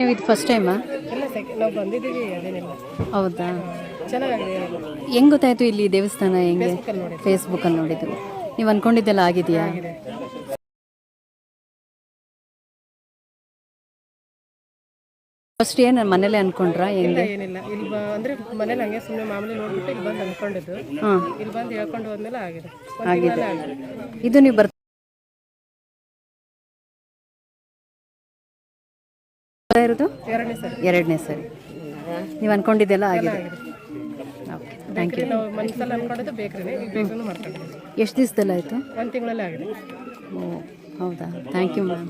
ನೀವು ಇದು ಫಸ್ಟ್ ಟೈಮಾ ಇಲ್ಲ ಸೆಕೆ ನಾವು ಬಂದಿದ್ದೀವಿ ಅದೇನಿಲ್ಲ ಹೌದಾ? ಚೆನ್ನಾಗಿದೆ ಹೆಂಗ್ ಗೊತ್ತಾಯ್ತು ಇಲ್ಲಿ ದೇವಸ್ಥಾನ ಹೆಂಗೆ? ಫೇಸ್ಬುಕ್ಕಲ್ಲಿ ನೋಡಿ ನೋಡಿದ್ರು ನೀವು ಅನ್ಕೊಂಡಿದ್ದೆಲ್ಲ ಆಗಿದೆಯಾ? ಆಗಿದೆ. ಫಸ್ಟ್ ಏನು ಮನೇಲೆ ಅನ್ಕೊಂಡ್ರಾ ಹೆಂಗೆ? ಏನಿಲ್ಲ. ಇಲ್ಲಿ ಬ ಅಂದ್ರೆ ಮನೇಲಿ ಹಂಗೆ ಸುಮ್ಮನೆ ಮಾಮೂಲಿ ನೋಡ್ಬಿಟ್ಟು ಇಲ್ಲಿ ಬಂದು ಅನ್ಕೊಂಡಿದ್ದು. ಇಲ್ಲಿ ಬಂದು ಹೇಳ್ಕೊಂಡು ಹೋದ್ಮೇಲೆ ಆಗಿದೆ. ಒಂದ್ ತಿಂಗಳಲ್ಲೇ ಆಗಿದೆ. ಇದು ನೀವು ಬರ್ ಇರೋದು? ಎರಡನೇ ಸರಿ. ಎರಡನೇ ಸರಿ. ನೀವು ಅನ್ಕೊಂಡಿದ್ದೆಲ್ಲ ಆಗಿದೆ. ಓಕೆ ಥ್ಯಾಂಕ್ ಯು ಎಷ್ಟು ದಿವಸದಲ್ಲಾಯಿತು? ಒಂದು ತಿಂಗಳಲ್ಲೇ ಆಗಿದೆ. ಓ ಹೌದಾ? Thank you ma'am